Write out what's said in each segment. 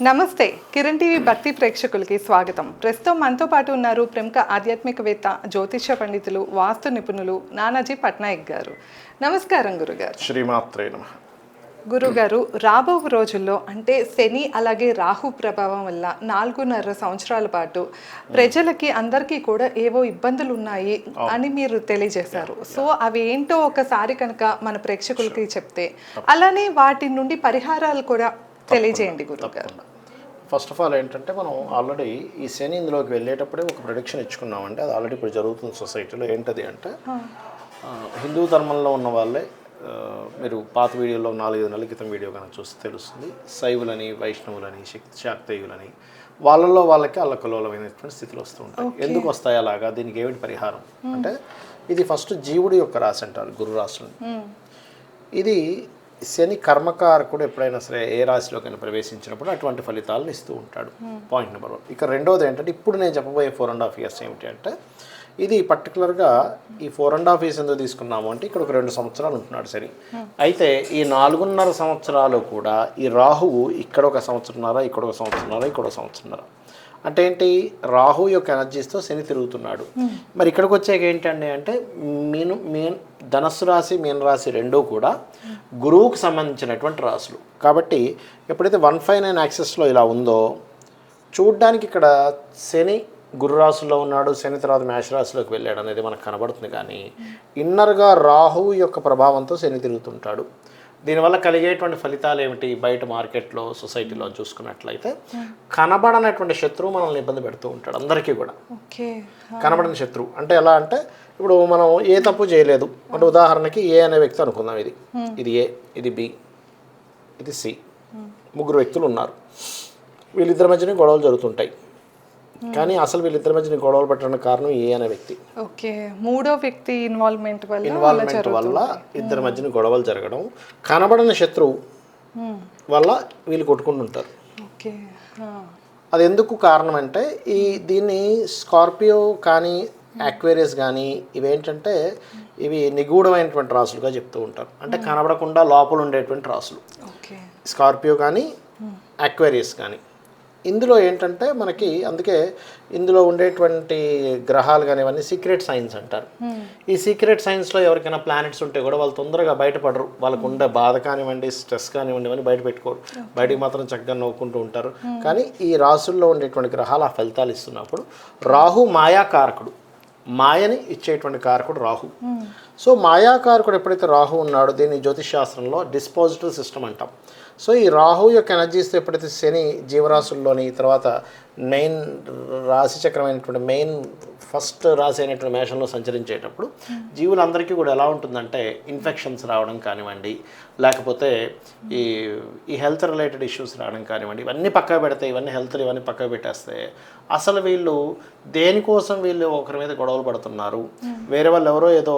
నమస్తే కిరణ్ టీవీ భక్తి ప్రేక్షకులకి స్వాగతం. ప్రస్తుతం మనతో పాటు ఉన్నారు ప్రముఖ ఆధ్యాత్మికవేత్త జ్యోతిష పండితులు వాస్తు నిపుణులు నానాజీ పట్నాయక్ గారు. నమస్కారం గురుగారు. శ్రీమాత్రే నమ. గురుగారు రాబో రోజుల్లో అంటే శని అలాగే రాహు ప్రభావం వల్ల నాలుగున్నర సంవత్సరాల పాటు ప్రజలకి అందరికీ కూడా ఏవో ఇబ్బందులు ఉన్నాయి అని మీరు తెలియజేశారు. సో అవి ఏంటో ఒకసారి కనుక మన ప్రేక్షకులకి చెప్తే అలానే వాటి నుండి పరిహారాలు కూడా తెలియజేయండి గురుగారు. ఫస్ట్ ఆఫ్ ఆల్ ఏంటంటే మనం ఆల్రెడీ ఈ శని ఇందులోకి వెళ్ళేటప్పుడే ఒక ప్రొడిక్షన్ ఇచ్చుకున్నామంటే అది ఆల్రెడీ ఇప్పుడు జరుగుతుంది సొసైటీలో ఏంటది అంటే హిందూ ధర్మంలో ఉన్న వాళ్ళే మీరు పాత వీడియోలో నాలుగైదు నెలల క్రితం వీడియో కనుక చూస్తే తెలుస్తుంది. శైవులని వైష్ణవులని శక్తి శాక్తేయులని వాళ్ళల్లో వాళ్ళకి అల్లకలోలమైనటువంటి స్థితులు వస్తూ ఉంటాయి. ఎందుకు వస్తాయి అలాగా? దీనికి ఏమిటి పరిహారం? అంటే ఇది ఫస్ట్ జీవుడి యొక్క రాశి అంటారు గురు రాశులు ఇది శని కర్మకారకుడు ఎప్పుడైనా సరే ఏ రాశిలోకైనా ప్రవేశించినప్పుడు అటువంటి ఫలితాలను ఇస్తూ ఉంటాడు. పాయింట్ నెంబర్ వన్ ఇక రెండోది ఏంటంటే ఇప్పుడు నేను చెప్పబోయే ఫోర్ అండ్ హాఫ్ ఇయర్స్ ఏమిటి అంటే ఇది పర్టికులర్గా ఈ ఫోర్ అండ్ హాఫ్ ఇయర్స్ ఎందుకు తీసుకున్నాము అంటే ఇక్కడ ఒక రెండు సంవత్సరాలు ఉంటున్నాడు సరే అయితే ఈ నాలుగున్నర సంవత్సరాలు కూడా ఈ రాహువు ఇక్కడ ఒక సంవత్సరంన్నర ఇక్కడ ఒక సంవత్సరంన్నర ఇక్కడ ఒక సంవత్సరంన్నర. అంటే ఏంటి? రాహు యొక్క ఎనర్జీస్తో శని తిరుగుతున్నాడు. మరి ఇక్కడికి వచ్చాక ఏంటండి అంటే మీను మీన్ ధనస్సు రాశి మీన రాశి రెండూ కూడా గురువుకు సంబంధించినటువంటి రాశులు. కాబట్టి ఎప్పుడైతే వన్ ఫైవ్ నైన్ యాక్సెస్లో ఇలా ఉందో చూడ్డానికి ఇక్కడ శని గురు రాశిలో ఉన్నాడు శని తర్వాత మేష రాశిలోకి వెళ్ళాడు అనేది మనకు కనబడుతుంది కానీ ఇన్నర్గా రాహువు యొక్క ప్రభావంతో శని తిరుగుతుంటాడు. దీనివల్ల కలిగేటువంటి ఫలితాలు ఏమిటి? బయట మార్కెట్లో సొసైటీలో చూసుకున్నట్లయితే కనబడనటువంటి శత్రువు మనల్ని ఇబ్బంది పెడుతూ ఉంటాడు అందరికీ కూడా. కనబడని శత్రువు. అంటే ఎలా అంటే ఇప్పుడు మనం ఏ తప్పు చేయలేదు. అంటే ఉదాహరణకి ఏ అనే వ్యక్తి అనుకుందాం ఇది. ఇది ఏ ఇది బి ఇది సి. ముగ్గురు వ్యక్తులు ఉన్నారు. వీళ్ళిద్దరి మధ్యన గొడవలు జరుగుతుంటాయి. కానీ అసలు వీళ్ళిద్దరి మధ్యన గొడవలు పెట్టడానికి కారణం ఏ అనే వ్యక్తి. ఓకే మూడో వ్యక్తి ఇన్వాల్వ్మెంట్ వల్ల ఇన్వాల్వ్మెంట్ వల్ల ఇద్దరి మధ్యన గొడవలు జరగడం కనబడని శత్రువు. వల్ల వీళ్ళు కొట్టుకుంటుంటారు. ఓకే. అది ఎందుకు కారణం అంటే ఈ దీన్ని స్కార్పియో కానీ యాక్వేరియస్ కానీ ఇవేంటంటే ఇవి నిగూఢమైనటువంటి రాసులుగా చెప్తూ ఉంటారు. అంటే కనబడకుండా లోపల ఉండేటువంటి రాసులు. ఓకే. స్కార్పియో కానీ అక్వేరియస్ కానీ. ఇందులో ఏంటంటే మనకి అందుకే ఇందులో ఉండేటువంటి గ్రహాలు కానీ ఇవన్నీ సీక్రెట్ సైన్స్ అంటారు. ఈ సీక్రెట్ సైన్స్లో ఎవరికైనా ప్లానెట్స్ ఉంటే కూడా వాళ్ళు తొందరగా బయటపడరు. వాళ్ళకు ఉండే బాధ కానివ్వండి స్ట్రెస్ కానివ్వండి అని బయట పెట్టుకోరు. బయటికి మాత్రం చక్కగా నవ్వుకుంటూ ఉంటారు. కానీ ఈ రాసుల్లో ఉండేటువంటి గ్రహాలు ఆ ఫలితాలు ఇస్తున్నప్పుడు రాహు మాయాకారకుడు. మాయని ఇచ్చేటువంటి కారకుడు రాహు. సో మాయాకారకుడు ఎప్పుడైతే రాహు ఉన్నాడో దీన్ని జ్యోతిష్ శాస్త్రంలో డిస్పాజిటివ్ సిస్టమ్ అంటాం. సో ఈ రాహు యొక్క ఎనర్జీస్తో ఎప్పుడైతే శని జీవరాశుల్లోని తర్వాత మెయిన్ రాశి చక్రమైనటువంటి మెయిన్ ఫస్ట్ రాశి అయినటువంటి మేషంలో సంచరించేటప్పుడు జీవులందరికీ కూడా ఎలా ఉంటుందంటే ఇన్ఫెక్షన్స్ రావడం కానివ్వండి లేకపోతే ఈ ఈ హెల్త్ రిలేటెడ్ ఇష్యూస్ రావడం కానివ్వండి ఇవన్నీ పక్కన పెడితే ఇవన్నీ హెల్త్ ఇవన్నీ పక్కన పెట్టేస్తే అసలు వీళ్ళు దేనికోసం వీళ్ళు ఒకరి మీద గొడవలు పడుతున్నారు? వేరే వాళ్ళు ఎవరో ఏదో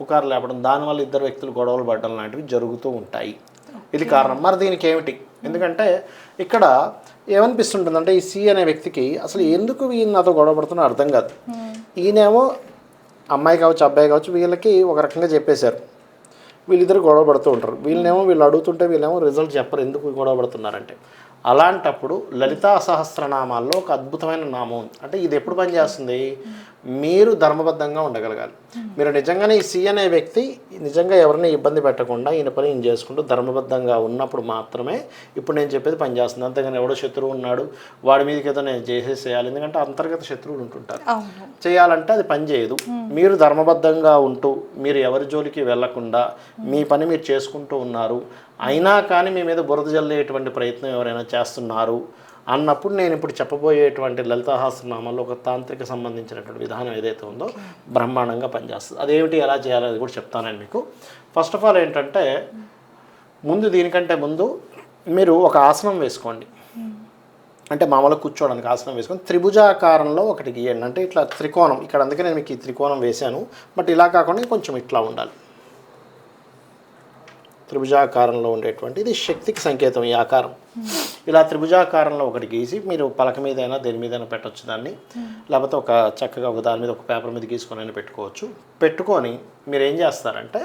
పుకారు లేపడం దానివల్ల ఇద్దరు వ్యక్తులు గొడవలు పడడం లాంటివి జరుగుతూ ఉంటాయి. ఇది కారణం. మరి దీనికి ఏమిటి ఎందుకంటే ఇక్కడ ఏమనిపిస్తుంటుంది అంటే ఈ సి అనే వ్యక్తికి అసలు ఎందుకు ఈయన నాతో గొడవ పడుతున్నా అర్థం కాదు. ఈయనేమో అమ్మాయి కావచ్చు అబ్బాయి కావచ్చు వీళ్ళకి ఒక రకంగా చెప్పేశారు. వీళ్ళిద్దరు గొడవ పడుతూ ఉంటారు. వీళ్ళనేమో వీళ్ళు అడుగుతుంటే వీళ్ళేమో రిజల్ట్ చెప్పరు ఎందుకు గొడవ పడుతున్నారంటే. అలాంటప్పుడు లలితా సహస్రనామాల్లో ఒక అద్భుతమైన నామం. ఉంది అంటే ఇది ఎప్పుడు పనిచేస్తుంది? మీరు ధర్మబద్ధంగా ఉండగలగాలి. మీరు నిజంగానే ఈ సి అనే వ్యక్తి నిజంగా ఎవరిని ఇబ్బంది పెట్టకుండా ఈయన పని ఈయన చేసుకుంటూ ధర్మబద్ధంగా ఉన్నప్పుడు మాత్రమే ఇప్పుడు నేను చెప్పేది పనిచేస్తుంది. అంతేగాని ఎవడో శత్రువు ఉన్నాడు వాడి మీదకి ఏదో నేను చేసేసేయాలి. ఎందుకంటే అంతర్గత శత్రువులు ఉంటుంటారు. చేయాలంటే అది పని చేయదు. మీరు ధర్మబద్ధంగా ఉంటూ మీరు ఎవరి జోలికి వెళ్ళకుండా మీ పని మీరు చేసుకుంటూ ఉన్నారు. అయినా కానీ మీ మీద బురద జల్లేటువంటి ప్రయత్నం ఎవరైనా చేస్తున్నారు అన్నప్పుడు నేను ఇప్పుడు చెప్పబోయేటువంటి లలితాహాస్రనామాల్లో ఒక తాంత్రిక సంబంధించినటువంటి విధానం ఏదైతే ఉందో బ్రహ్మాండంగా పనిచేస్తుంది. అదేమిటి ఎలా చేయాలో అది కూడా చెప్తానండి మీకు. ఫస్ట్ ఆఫ్ ఆల్ ఏంటంటే ముందు దీనికంటే ముందు మీరు ఒక ఆసనం వేసుకోండి. అంటే మామూలుగా కూర్చోవడానికి ఆసనం వేసుకొని త్రిభుజాకారంలో ఒకటి గీయండి. అంటే ఇట్లా త్రికోణం ఇక్కడ అందుకే నేను మీకు ఈ త్రికోణం వేశాను. బట్ ఇలా కాకుండా కొంచెం ఇట్లా ఉండాలి. త్రిభుజాకారంలో ఉండేటువంటి ఇది శక్తికి సంకేతం ఈ ఆకారం. ఇలా త్రిభుజాకారంలో ఒకటి గీసి మీరు పలక మీదైనా దేని మీదైనా పెట్టవచ్చు దాన్ని. లేకపోతే ఒక చక్కగా ఒక దాని మీద ఒక పేపర్ మీద గీసుకొని అయినా పెట్టుకోవచ్చు. పెట్టుకొని మీరు ఏం చేస్తారంటే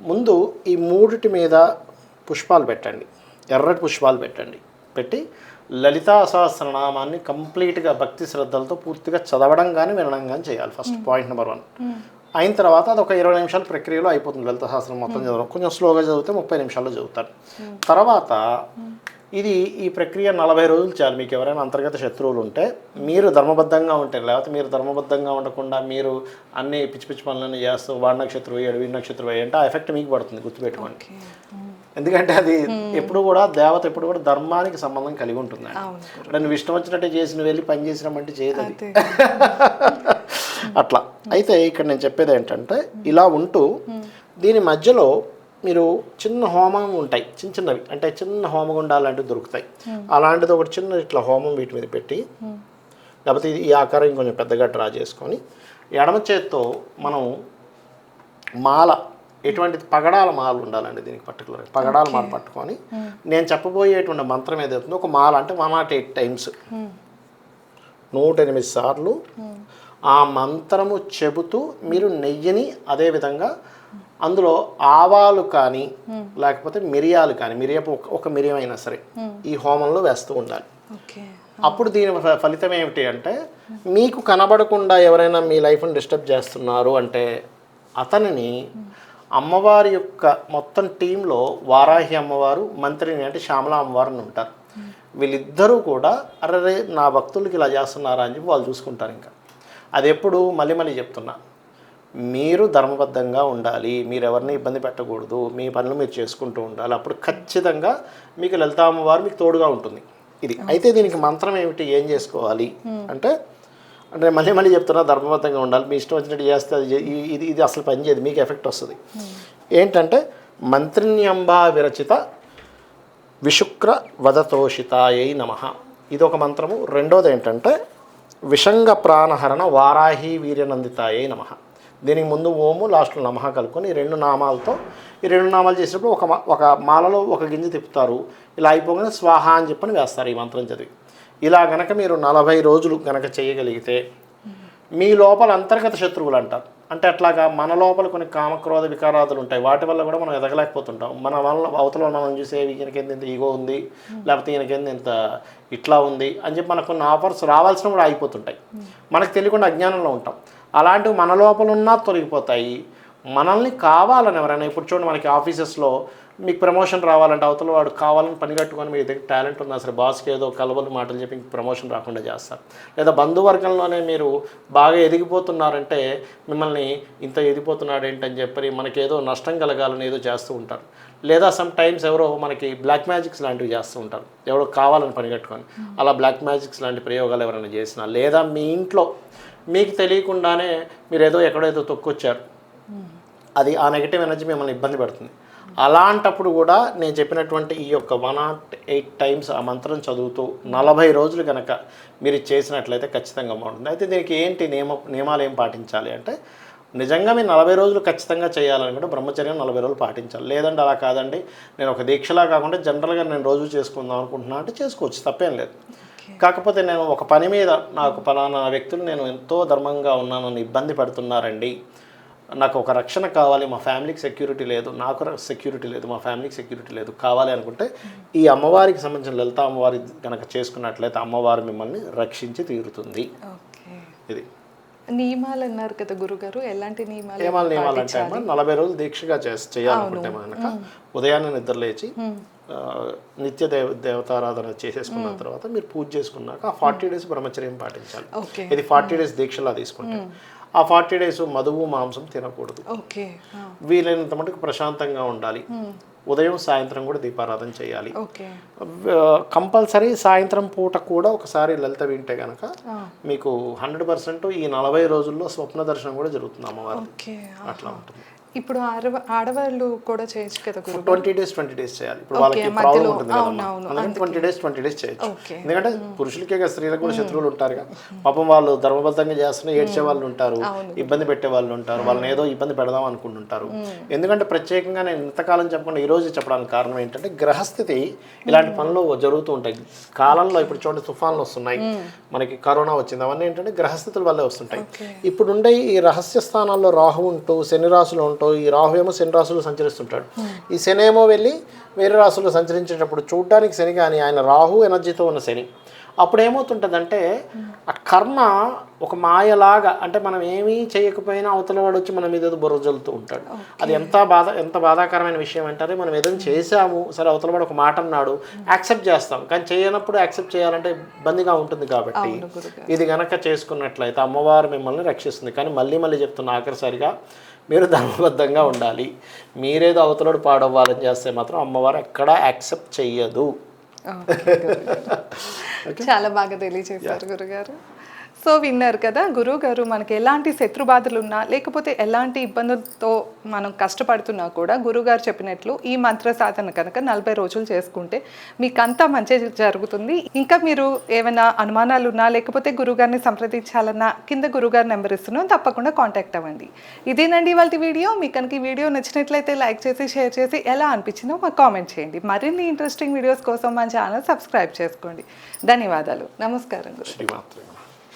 ముందు ఈ మూడిటి మీద పుష్పాలు పెట్టండి. ఎర్రటి పుష్పాలు పెట్టండి. పెట్టి లలితా సహస్రనామాన్ని కంప్లీట్గా భక్తి శ్రద్ధలతో పూర్తిగా చదవడం కానీ వినడం కానీ చేయాలి. First point number one. అయిన తర్వాత అది ఒక ఇరవై నిమిషాల ప్రక్రియలో అయిపోతుంది. లలిత సహస్రం మొత్తం చదవడం. కొంచెం స్లోగా చదివితే ముప్పై నిమిషాల్లో చదువుతారు. తర్వాత ఇది ఈ ప్రక్రియ నలభై రోజులు చాలు మీకు ఎవరైనా అంతర్గత శత్రువులు ఉంటే మీరు ధర్మబద్ధంగా ఉంటే లేకపోతే మీరు ధర్మబద్ధంగా ఉండకుండా మీరు అన్ని పిచ్చి పిచ్చి పనులన్నీ చేస్తూ వాడి నక్షత్రం వేయడు వీడి నక్షత్రం వేయంటే ఆ ఎఫెక్ట్ మీకు పడుతుంది గుర్తుపెట్టుకోండి. ఎందుకంటే అది ఎప్పుడు కూడా దేవత ఎప్పుడు కూడా ధర్మానికి సంబంధం కలిగి ఉంటుంది అంటే నువ్వు ఇష్టం వచ్చినట్టే చేసి నువ్వు వెళ్ళి పని చేసినామంటే చేయదు అదే. అట్లా. అయితే ఇక్కడ నేను చెప్పేది ఏంటంటే ఇలా ఉంటూ దీని మధ్యలో మీరు చిన్న హోమం ఉంటాయి చిన్న చిన్నవి. అంటే చిన్న హోమగుండాలు లాంటివి దొరుకుతాయి. అలాంటిది ఒకటి చిన్న ఇట్లా హోమం వీటి మీద పెట్టి లేకపోతే ఈ ఆకారం కొంచెం పెద్దగా డ్రా చేసుకొని ఎడమ చేత్తో మనం మాల ఎటువంటిది పగడాల మాల ఉండాలండి దీనికి పర్టికులర్ పగడాల మాల పట్టుకొని నేను చెప్పబోయేటువంటి మంత్రం ఏదైతుందో ఒక మాల. అంటే వన్ నాట్ ఎయిట్ టైమ్స్. నూట ఎనిమిది సార్లు ఆ మంత్రము చెబుతూ మీరు నెయ్యిని అదేవిధంగా అందులో ఆవాలు కానీ లేకపోతే మిరియాలు కానీ మిరియపు ఒక- ఒక మిరియం అయినా సరే ఈ హోమంలో వేస్తూ ఉండాలి. అప్పుడు దీని ఫలితం ఏమిటి అంటే మీకు కనబడకుండా ఎవరైనా మీ లైఫ్ని డిస్టర్బ్ చేస్తున్నారు అంటే అతనిని అమ్మవారి యొక్క మొత్తం టీంలో వారాహి అమ్మవారు మంత్రిని అంటే శ్యామల అమ్మవారు అని ఉంటారు. వీళ్ళిద్దరూ కూడా అరే నా భక్తులకి ఇలా చేస్తున్నారా అని చెప్పి వాళ్ళు చూసుకుంటారు ఇంకా. అది ఎప్పుడు మళ్ళీ మళ్ళీ చెప్తున్నా. మీరు ధర్మబద్ధంగా ఉండాలి మీరు ఎవరిని ఇబ్బంది పెట్టకూడదు మీ పనులు మీరు చేసుకుంటూ ఉండాలి. అప్పుడు ఖచ్చితంగా మీకు లలితా అమ్మవారు మీకు తోడుగా ఉంటుంది. ఇది. అయితే దీనికి మంత్రం ఏమిటి? ఏం చేసుకోవాలి? అంటే అంటే మళ్ళీ మళ్ళీ చెప్తున్నా ధర్మబద్ధంగా ఉండాలి. మీ ఇష్టం వచ్చినట్టు చేస్తే ఇది ఇది అసలు పని చేయదు. మీకు ఎఫెక్ట్ వస్తుంది. ఏంటంటే మంత్రిణ్యంబా విరచిత విశుక్ర వదతోషితాయై నమ. ఇది ఒక మంత్రము. రెండోది ఏంటంటే విషంగ ప్రాణహరణ వారాహి వీర్యనందితాయే నమ. దీనికి ముందు ఓము లాస్ట్లో నమః కలుపుకొని రెండు నామాలతో ఈ రెండు నామాలు చేసినప్పుడు ఒక మా- ఒక మాలలో ఒక గింజ తిప్పుతారు. ఇలా అయిపోగానే స్వాహ అని చెప్పని వేస్తారు ఈ మంత్రం చదివి. ఇలా గనక మీరు నలభై రోజులు గనక చేయగలిగితే మీ లోపల అంతర్గత శత్రువులు అంటారు. అంటే అట్లాగా మన లోపల కొన్ని కామక్రోధ వికారాదులు ఉంటాయి. వాటి వల్ల కూడా మనం ఎదగలేకపోతుంటాం. మన వల్ల అవతల మనం చూసే ఈయనకేంది ఇంత ఈగో ఉంది? లేకపోతే ఈయనకేంది ఇంత ఇట్లా ఉంది? అని చెప్పి మనకు కొన్ని ఆఫర్స్ రావాల్సిన కూడా అయిపోతుంటాయి. మనకు తెలియకుండా అజ్ఞానంలో ఉంటాం. అలాంటివి మన లోపల ఉన్నా తొలగిపోతాయి. మనల్ని కావాలని ఎవరైనా ఇప్పుడు చూడండి మనకి ఆఫీసెస్లో మీకు ప్రమోషన్ రావాలంటే అవతల వాడు కావాలని పని కట్టుకొని మీ దగ్గర టాలెంట్ ఉన్నా సరే బాస్కి ఏదో కలవలు మాటలు చెప్పి మీకు ప్రమోషన్ రాకుండా చేస్తారు. లేదా బంధువర్గంలోనే మీరు బాగా ఎదిగిపోతున్నారంటే మిమ్మల్ని ఇంత ఎదిగిపోతున్నాడు ఏంటని చెప్పి మనకి ఏదో నష్టం కలగాలని ఏదో చేస్తూ ఉంటారు. లేదా సమ్ టైమ్స్ ఎవరో మనకి బ్లాక్ మ్యాజిక్స్ లాంటివి చేస్తూ ఉంటారు. ఎవరో కావాలని పని కట్టుకొని. అలా బ్లాక్ మ్యాజిక్స్ లాంటి ప్రయోగాలు ఎవరైనా చేసినా లేదా మీ ఇంట్లో మీకు తెలియకుండానే మీరు ఏదో ఎక్కడో ఏదో తొక్కొచ్చారు. అది ఆ నెగిటివ్ ఎనర్జీ మిమ్మల్ని ఇబ్బంది పెడుతుంది. అలాంటప్పుడు కూడా నేను చెప్పినటువంటి ఈ యొక్క వన్ నాట్ ఎయిట్ టైమ్స్ ఆ మంత్రం చదువుతూ నలభై రోజులు కనుక మీరు చేసినట్లయితే ఖచ్చితంగా బాగుంటుంది. అయితే దీనికి ఏంటి నియమ నియమాలు ఏం పాటించాలి అంటే నిజంగా మీరు నలభై రోజులు ఖచ్చితంగా చేయాలనుకుంటే బ్రహ్మచర్యం నలభై రోజులు పాటించాలి. లేదంటే అలా కాదండి. నేను ఒక దీక్షలా కాకుండా జనరల్గా నేను రోజు చేసుకుందాం అనుకుంటున్నా అంటే చేసుకోవచ్చు. తప్పేం లేదు. కాకపోతే నేను ఒక పని మీద నాకు పలానా వ్యక్తులు నేను ఎంతో ధర్మంగా ఉన్నాను నన్ను ఇబ్బంది పెడుతున్నారండి. నాకు ఒక రక్షణ కావాలి మా ఫ్యామిలీకి సెక్యూరిటీ లేదు నాకు సెక్యూరిటీ లేదు మా ఫ్యామిలీకి సెక్యూరిటీ లేదు కావాలి అనుకుంటే ఈ అమ్మవారికి సంబంధించిన లలిత అమ్మవారి కనుక చేసుకున్నట్లయితే అమ్మవారు మిమ్మల్ని రక్షించి తీరుతుంది. ఇది. నియమాలు అన్నారు కదా గురుగారు ఎలాంటి నియమాలు నియమాలు నియమాలు అంటే నలభై రోజులు దీక్షగా చేసి చేయాలనుకుంటే కనుక ఉదయాన్నే నిద్ర లేచి నిత్య దేవ దేవతారాధన చేసేసుకున్న తర్వాత మీరు పూజ చేసుకున్నాక ఆ ఫార్టీ డేస్ బ్రహ్మచర్యం పాటించాలి. ఇది ఫార్టీ డేస్ దీక్షలా తీసుకుంటే. ఆ ఫార్టీ డేస్ మధువు మాంసం తినకూడదు. ఓకే. వీలైనంత మటుకు ప్రశాంతంగా ఉండాలి. ఉదయం సాయంత్రం కూడా దీపారాధన చేయాలి. ఓకే. కంపల్సరీ సాయంత్రం పూట కూడా ఒకసారి లలిత వింటే కనుక మీకు హండ్రెడ్ పర్సెంట్ ఈ నలభై రోజుల్లో స్వప్న దర్శనం కూడా జరుగుతుంది అమ్మవారి. అట్లా ఉంటుంది. ఇప్పుడు ఆడవ ఆడవాళ్ళు కూడా చేయొచ్చు కదా గురు? ట్వంటీ డేస్ ట్వంటీ డేస్ చేయాలి. ఇప్పుడు వాళ్ళకి ప్రాబ్లం ఉంటుంది అందుకని ట్వంటీ డేస్ ట్వంటీ డేస్ చేయొచ్చు. ఎందుకంటే పురుషులకే కదా స్త్రీలకు కూడా శత్రువులు ఉంటారు కదా. పాపం వాళ్ళు ధర్మబద్ధంగా చేస్తున్న ఏడ్చే వాళ్ళు ఉంటారు. ఇబ్బంది పెట్టే వాళ్ళు ఉంటారు వాళ్ళని ఏదో ఇబ్బంది పెడదాం అనుకుంటుంటారు. ఎందుకంటే ప్రత్యేకంగా నేను ఇంతకాలం చెప్పకుండా ఈ రోజు చెప్పడానికి కారణం ఏంటంటే గ్రహస్థితి ఇలాంటి పనులు జరుగుతూ ఉంటాయి. కాలంలో ఇప్పుడు చూడండి తుఫాన్లు వస్తున్నాయి. మనకి కరోనా వచ్చింది. అవన్నీ ఏంటంటే గ్రహస్థితుల వల్లే వస్తుంటాయి. ఓకే. ఇప్పుడు ఉండే ఈ రహస్య స్థానాల్లో రాహు ఉంటూ శని రాశిలో ఉంటావు ఈ రాహు ఏమో శని రాశులు సంచరిస్తుంటాడు. ఈ శని ఏమో వెళ్ళి వేరే రాశులు సంచరించేటప్పుడు చూడడానికి శని కానీ ఆయన రాహు ఎనర్జీతో ఉన్న శని. అప్పుడు ఏమవుతుంటుందంటే ఆ కర్మ ఒక మాయలాగా అంటే మనం ఏమీ చేయకపోయినా అవతల వాడు వచ్చి మన మీద ఏదో బుర్ర జల్లుతూ ఉంటాడు. అది ఎంత బాధ ఎంత బాధాకరమైన విషయం అంటారే మనం ఏదైనా చేసాము సరే అవతల వాడు ఒక మాట అన్నాడు యాక్సెప్ట్ చేస్తాం. కానీ చేయనప్పుడు యాక్సెప్ట్ చేయాలంటే ఇబ్బందిగా ఉంటుంది కాబట్టి ఇది గనక చేసుకున్నట్లయితే అమ్మవారు మిమ్మల్ని రక్షిస్తుంది. కానీ మళ్ళీ మళ్ళీ చెప్తున్నా ఆఖరిసరిగా మీరు ధర్మబద్ధంగా ఉండాలి. మీరేదో అవతలడు పాడవ్వాలని చేస్తే మాత్రం అమ్మవారు ఎక్కడా యాక్సెప్ట్ చెయ్యదు. చాలా బాగా తెలియజేశారు గురుగారు. సో విన్నారు కదా గురువు గారు మనకి ఎలాంటి శత్రు బాధలు ఉన్నా లేకపోతే ఎలాంటి ఇబ్బందులతో మనం కష్టపడుతున్నా కూడా గురుగారు చెప్పినట్లు ఈ మంత్ర సాధన కనుక నలభై రోజులు చేసుకుంటే మీకు అంతా మంచి జరుగుతుంది. ఇంకా మీరు ఏమైనా అనుమానాలు ఉన్నా లేకపోతే గురువుగారిని సంప్రదించాలన్నా కింద గురుగారి నెంబర్ ఇస్తున్నాం తప్పకుండా కాంటాక్ట్ అవ్వండి. ఇదేనండి ఇవాళ వీడియో. మీకు కనుక ఈ వీడియో నచ్చినట్లయితే లైక్ చేసి షేర్ చేసి ఎలా అనిపించిందో మాకు కామెంట్ చేయండి. మరిన్ని ఇంట్రెస్టింగ్ వీడియోస్ కోసం మా ఛానల్ సబ్స్క్రైబ్ చేసుకోండి. ధన్యవాదాలు. నమస్కారం గురు